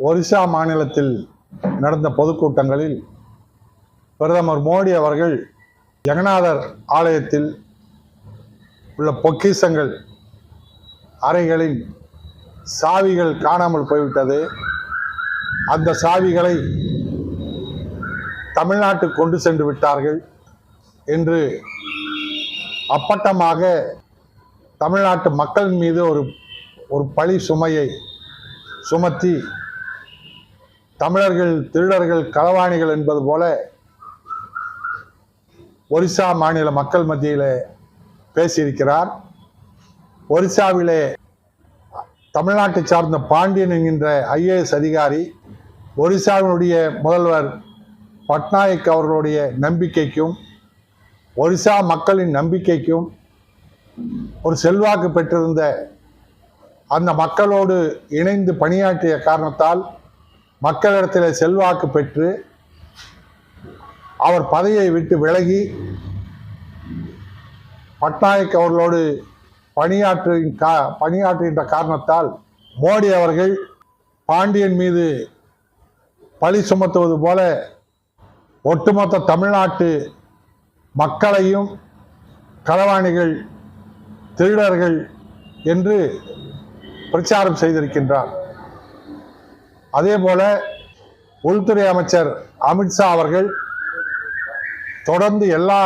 ஒரிசா மாநிலத்தில் நடந்த பொதுக்கூட்டங்களில் பிரதமர் மோடி அவர்கள் ஜெகநாதர் ஆலயத்தில் உள்ள பொக்கிஷங்கள் அறைகளின் சாவிகள் காணாமல் போய்விட்டது. அந்த சாவிகளை தமிழ்நாட்டுக்கு கொண்டு சென்று விட்டார்கள் என்று அப்பட்டமாக தமிழ்நாட்டு மக்கள் மீது ஒரு ஒரு பழி சுமையை சுமத்தி தமிழர்கள் திருடர்கள் களவாணிகள் என்பது போல ஒரிசா மாநில மக்கள் மத்தியில் பேசியிருக்கிறார். ஒரிசாவிலே தமிழ்நாட்டை சார்ந்த பாண்டியன் என்கின்ற ஐஏஎஸ் அதிகாரி ஒரிசாவினுடைய முதல்வர் பட்நாயக் அவர்களுடைய நம்பிக்கைக்கும் ஒரிசா மக்களின் நம்பிக்கைக்கும் ஒரு செல்வாக்கு பெற்றிருந்த அந்த மக்களோடு இணைந்து பணியாற்றிய காரணத்தால் மக்களிடத்தில் செல்வாக்கு பெற்று அவர் பதவியை விட்டு விலகி பட்நாயக் அவர்களோடு பணியாற்று கா பணியாற்றுகின்ற காரணத்தால் மோடி அவர்கள் பாண்டியன் மீது பழி சுமத்துவது போல ஒட்டுமொத்த தமிழ்நாட்டு மக்களையும் களவாணிகள் திருடர்கள் என்று பிரச்சாரம் செய்திருக்கின்றார். அதே போல உள்துறை அமைச்சர் அமித்ஷா அவர்கள் தொடர்ந்து எல்லா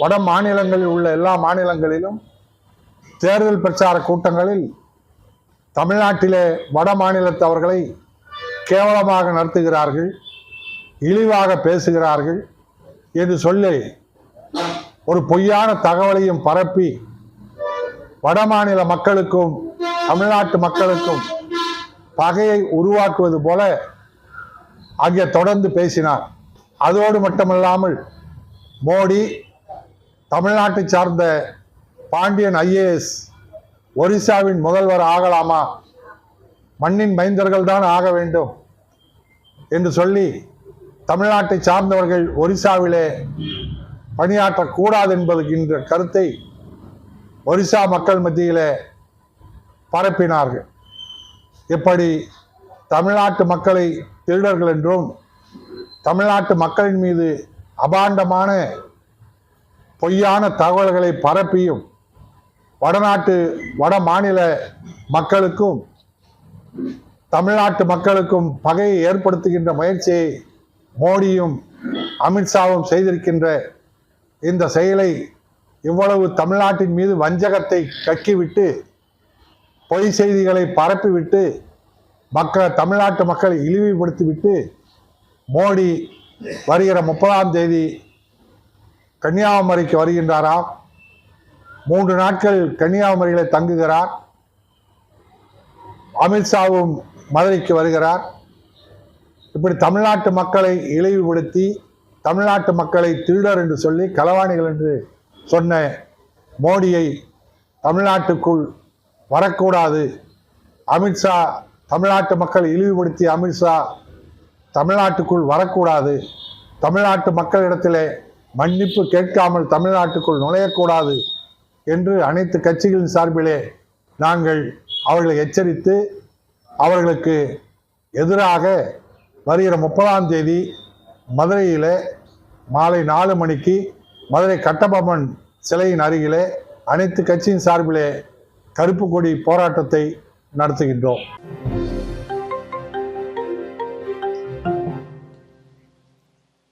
வட மாநிலங்களில் உள்ள எல்லா மாநிலங்களிலும் தேர்தல் பிரச்சார கூட்டங்களில் தமிழ்நாட்டிலே வட மாநிலத்தவர்களை கேவலமாக நடத்துகிறார்கள் இழிவாக பேசுகிறார்கள் என்று சொல்லி ஒரு பொய்யான தகவலையும் பரப்பி வடமாநில மக்களுக்கும் தமிழ்நாட்டு மக்களுக்கும் பகையை உருவாக்குவது போல அங்கே தொடர்ந்து பேசினார். அதோடு மட்டுமல்லாமல் மோடி தமிழ்நாட்டை சார்ந்த பாண்டியன் ஐஏஎஸ் ஒரிசாவின் முதல்வர் ஆகலாமா மண்ணின் மைந்தர்கள் தான் ஆக வேண்டும் என்று சொல்லி தமிழ்நாட்டை சார்ந்தவர்கள் ஒரிசாவிலே பணியாற்றக்கூடாது என்பதுகின்ற கருத்தை ஒரிசா மக்கள் மத்தியிலே பரப்பினார்கள். இப்படி தமிழ்நாட்டு மக்களை திருடர்கள் என்றும் தமிழ்நாட்டு மக்களின் மீது அபாண்டமான பொய்யான தகவல்களை பரப்பியும் வடநாட்டு வட மாநில மக்களுக்கும் தமிழ்நாட்டு மக்களுக்கும் பகையை ஏற்படுத்துகின்ற முயற்சியை மோடியும் அமித்ஷாவும் செய்திருக்கின்ற இந்த செயலை இவ்வளவு தமிழ்நாட்டின் மீது வஞ்சகத்தை கக்கிவிட்டு பொய் செய்திகளை பரப்பிவிட்டு மக்கள் தமிழ்நாட்டு மக்களை இழிவுபடுத்திவிட்டு மோடி வருகிற முப்பதாம் தேதி கன்னியாகுமரிக்கு வருகின்றாராம். மூன்று நாட்கள் கன்னியாகுமரியில் தங்குகிறார். அமித்ஷாவும் மதுரைக்கு வருகிறார். இப்படி தமிழ்நாட்டு மக்களை இழிவுபடுத்தி தமிழ்நாட்டு மக்களை திருடர் என்று சொல்லி களவாணிகள் என்று சொன்ன மோடியை தமிழ்நாட்டுக்குள் வரக்கூடாது. அமித்ஷா தமிழ்நாட்டு மக்களை இழிவுபடுத்தி அமித்ஷா தமிழ்நாட்டுக்குள் வரக்கூடாது. தமிழ்நாட்டு மக்களிடத்திலே மன்னிப்பு கேட்காமல் தமிழ்நாட்டுக்குள் நுழையக்கூடாது என்று அனைத்து கட்சிகளின் சார்பிலே நாங்கள் அவர்களை எச்சரித்து அவர்களுக்கு எதிராக வருகிற முப்பதாம் தேதி மதுரையில் மாலை நாலு மணிக்கு மதுரை கட்டபொம்மன் சிலையின் அருகிலே அனைத்து கட்சியின் சார்பிலே கருப்பு கொடி போராட்டத்தை நடத்துகின்றோம்.